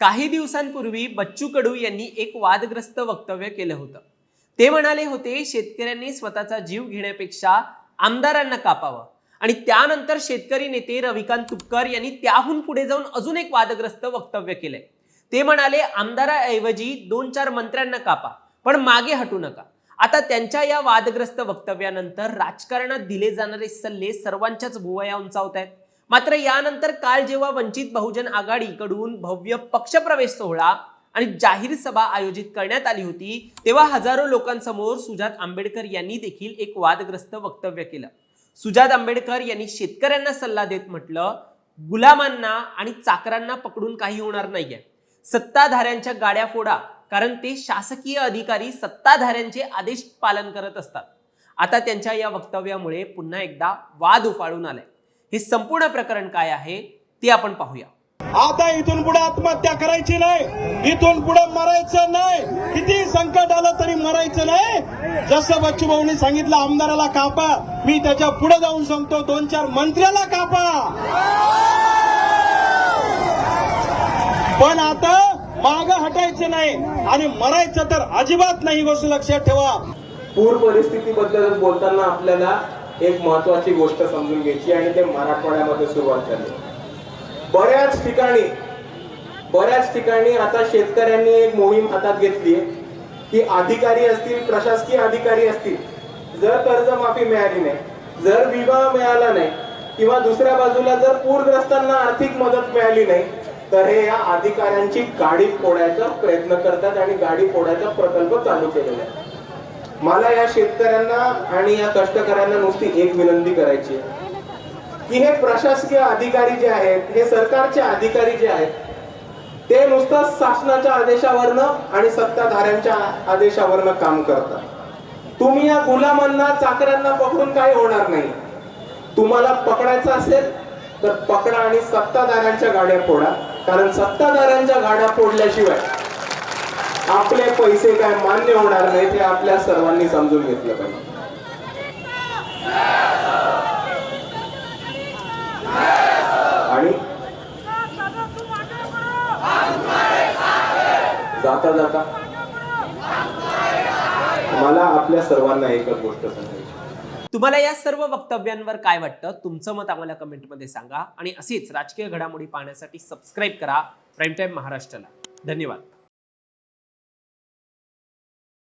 काही दिवसांपूर्वी बच्चू कडू यांनी एक वादग्रस्त वक्तव्य केलं होतं. ते म्हणाले होते शेतकऱ्यांनी स्वतःचा जीव घेण्यापेक्षा आमदारांना कापावं. आणि त्यानंतर शेतकरी नेते रविकांत तुपकर यांनी त्याहून पुढे जाऊन अजून एक वादग्रस्त वक्तव्य केलंय. ते म्हणाले आमदाराऐवजी दोन चार मंत्र्यांना कापा पण मागे हटू नका. आता त्यांच्या या वादग्रस्त वक्तव्यानंतर राजकारणात दिले जाणारे सल्ले सर्वांच्याच भुवया उंचावत आहेत मात्र यानंतर काल जेव्हा वंचित बहुजन आघाडीकडून भव्य पक्षप्रवेश सोहळा आणि जाहीर सभा आयोजित करण्यात आली होती तेव्हा हजारो लोकांसमोर सुजात आंबेडकर यांनी देखील एक वादग्रस्त वक्तव्य केलं. सुजात आंबेडकर यांनी शेतकऱ्यांना सल्ला देत म्हटलं गुलामांना आणि चाकरांना पकडून काही होणार नाहीये. सत्ताधाऱ्यांच्या गाड्या फोडा कारण ते शासकीय अधिकारी सत्ताधाऱ्यांचे आदेश पालन करत असतात. आता त्यांच्या या वक्तव्यामुळे पुन्हा एकदा वाद उफाळून आलाय. हे संपूर्ण प्रकरण काय आहे ते आपण पाहूया. आता इथून पुढे आत्महत्या करायची नाही. इथून पुढे मरायचं नाही. किती संकट आलं तरी मरायचं नाही. जसं बच्चू भाऊनी सांगितलं आमदाराला कापा. मी त्याच्या पुढे जाऊन सांगतो दोन चार मंत्र्याला कापा. पण आता माग हटायचं नाही आणि मरायचं तर अजिबात नाही गोष्ट लक्षात ठेवा. पूर परिस्थितीबद्दल बोलताना आपल्याला एक महत्वाची गोष्ट समजून घ्यायची आणि ते मराठवाड्यामध्ये सुरुवात झाली. बऱ्याच ठिकाणी बऱ्याच ठिकाणी आता शेतकऱ्यांनी एक मोहीम हातात घेतली की अधिकारी असतील प्रशासकीय अधिकारी असतील जर कर्जमाफी मिळाली नाही जर विमा मिळाला नाही किंवा दुसऱ्या बाजूला जर पूरग्रस्तांना आर्थिक मदत मिळाली नाही तर हे या अधिकाऱ्यांची गाडी फोडायचा प्रयत्न करतात आणि गाडी फोडायचा प्रकल्प चालू केलेला आहे. मला या शेतकऱ्यांना आणि या कष्टकऱ्यांना नुसती एक विनंती करायची आहे. की हे प्रशासकीय अधिकारी जे आहेत हे सरकारचे अधिकारी जे आहेत ते नुसतं शासनाच्या आदेशावरनं आणि सत्ताधाऱ्यांच्या आदेशावरनं काम करतात. तुम्ही या गुलामांना चाकऱ्यांना पकडून काही होणार नाही. तुम्हाला पकडायचं असेल तर पकडा आणि सत्ताधाऱ्यांच्या गाड्या फोडा. कारण सत्ताधाऱ्यांच्या गाड्या फोडल्याशिवाय आपले पैसे काय मान्य होणार नाही ते आपल्या सर्वांनी समजून घेतलं पाहिजे. आणि जाता जाता मला आपल्या सर्वांना एकच गोष्ट सांगायची तुम्हाला या सर्व वक्तव्यांवर काय वाटतं? तुमचं मत आम्हाला कमेंटमध्ये सांगा. आणि असेच राजकीय घडामोडी पाहण्यासाठी सबस्क्राईब करा. प्राईम टाईम महाराष्ट्राला. धन्यवाद.